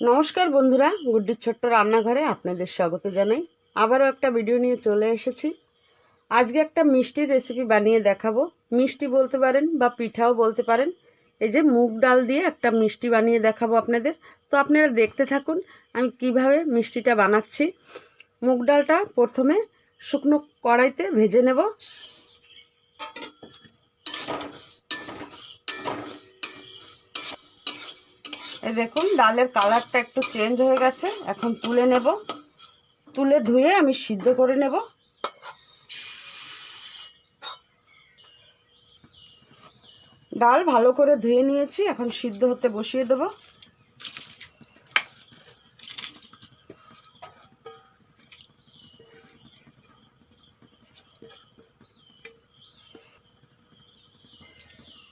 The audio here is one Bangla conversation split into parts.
নমস্কার বন্ধুরা, গুড্ডির ছোট্ট রান্নাঘরে আপনাদের স্বাগত জানাই। আবারও একটা ভিডিও নিয়ে চলে এসেছি। আজকে একটা মিষ্টি রেসিপি বানিয়ে দেখাবো। মিষ্টি বলতে পারেন বা পিঠাও বলতে পারেন। এই যে মুগ ডাল দিয়ে একটা মিষ্টি বানিয়ে দেখাবো আপনাদের। তো আপনারা দেখতে থাকুন আমি কীভাবে মিষ্টিটা বানাচ্ছি। মুগ ডালটা প্রথমে শুকনো কড়াইতে ভেজে নেব। এই দেখুন, ডালের কালারটা একটু চেঞ্জ হয়ে গেছে। এখন তুলে নেব। তুলে ধুয়ে আমি সিদ্ধ করে নেব। ডাল ভালো করে ধুয়ে নিয়েছি, এখন সিদ্ধ হতে বসিয়ে দেব।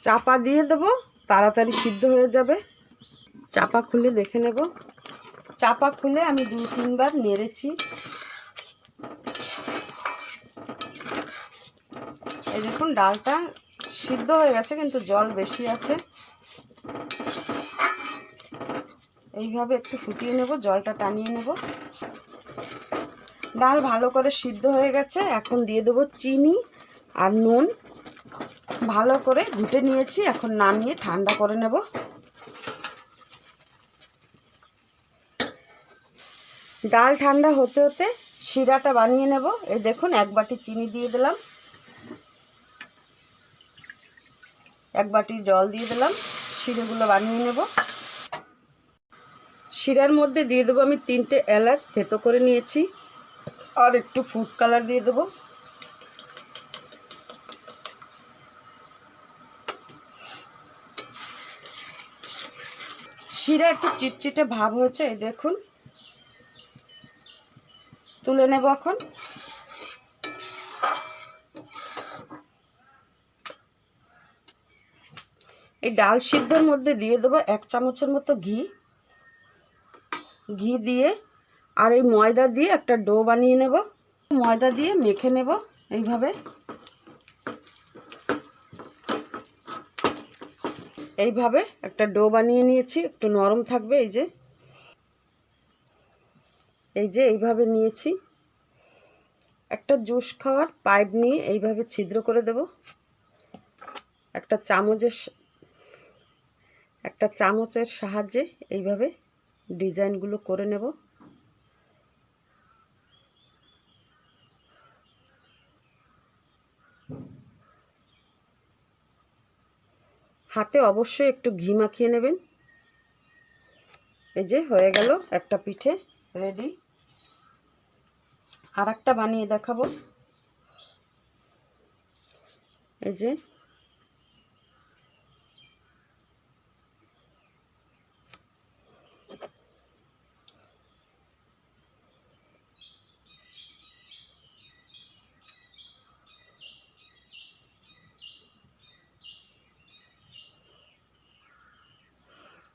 চাপা দিয়ে দেব, তাড়াতাড়ি সিদ্ধ হয়ে যাবে। চাপা খুলে দেখে নেব। চাপা খুলে আমি দু, তিনবার নেড়েছি। এই দেখুন, ডালটা সিদ্ধ হয়ে গেছে, কিন্তু জল বেশি আছে। এইভাবে একটু ফুটিয়ে নেব, জলটা টানিয়ে নেব। ডাল ভালো করে সিদ্ধ হয়ে গেছে, এখন দিয়ে দেবো চিনি আর নুন। ভালো করে ঘুটে নিয়েছি, এখন নামিয়ে ঠান্ডা করে নেব। ডাল ঠান্ডা হতে হতে শিরাটা বানিয়ে নেব। এই দেখুন, এক বাটি চিনি দিয়ে দিলাম। এক বাটি জল দিয়ে দিলাম। শিরেগুলো বানিয়ে নেব। শিরার মধ্যে দিয়ে দেবো আমি তিনটে এলাচ, থেতো করে নিয়েছি। আর একটু ফুড কালার দিয়ে দেবো। শিরা একটু চিটচিটে ভাব হয়েছে, এই দেখুন। তুলে নেব এখন। এই ডাল সিদ্ধর মধ্যে দিয়ে দেবো এক চামচের মতো ঘি। ঘি দিয়ে আর এই ময়দা দিয়ে একটা ডো বানিয়ে নেব। ময়দা দিয়ে মেখে নেব এইভাবে। এইভাবে একটা ডো বানিয়ে নিয়েছি, একটু নরম থাকবে এই যে। এই যে এইভাবে নিয়েছি। একটা জুস খাওয়ার পাইপ নিয়ে এইভাবে ছিদ্র করে দেব। একটা চামচের একটা চামচের সাহায্যে এইভাবে ডিজাইনগুলো করে নেব। হাতে অবশ্যই একটু ঘি মাখিয়ে নেবেন। এই যে হয়ে গেল একটা পিঠে রেডি। আর একটা বানিয়ে দেখাবো। এই যে।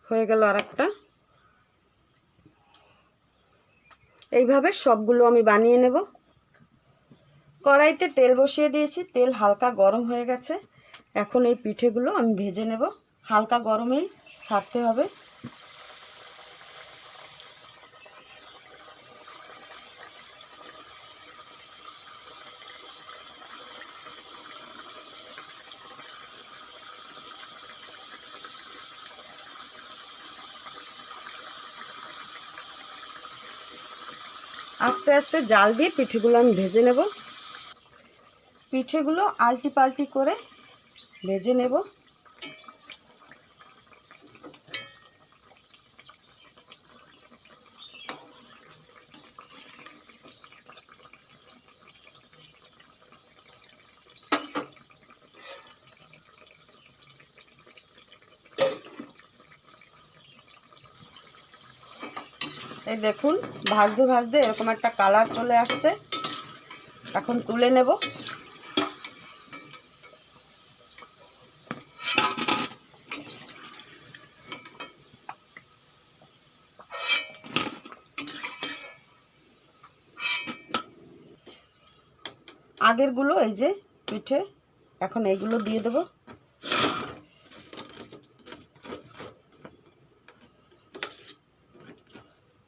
হয়ে গেল আর একটা এইভাবে সবগুলো আমি বানিয়ে নেব। কড়াইতে তেল বসিয়ে দিয়েছি। তেল হালকা গরম হয়ে গেছে। এখন এই পিঠেগুলো আমি ভেজে নেব। হালকা গরমেই ছাড়তে হবে। আস্তে আস্তে জাল দিয়ে পিঠেগুলো আমি ভেজে নেব। পিঠেগুলো আলটি পাল্টি করে ভেজে নেব। এই দেখুন, ভাজতে ভাজতে এরকম একটা কালার চলে আসছে। এখন তুলে নেব। আগেরগুলো এই যে পিঠে, এখন এইগুলো দিয়ে দেবো।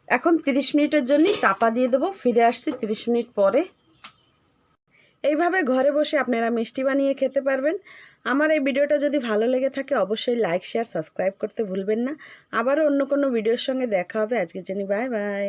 এখন তিরিশ মিনিটের জন্য চাপা দিয়ে দেবো, ফিরে আসছি তিরিশ মিনিট পরে। এইভাবে ঘরে বসে আপনারা মিষ্টি বানিয়ে খেতে পারবেন। আমার এই ভিডিওটা যদি ভালো লেগে থাকে, অবশ্যই লাইক, শেয়ার, সাবস্ক্রাইব করতে ভুলবেন না। আবারও অন্য কোনো ভিডিওর সঙ্গে দেখা হবে। আজকের জানি বাই বাই।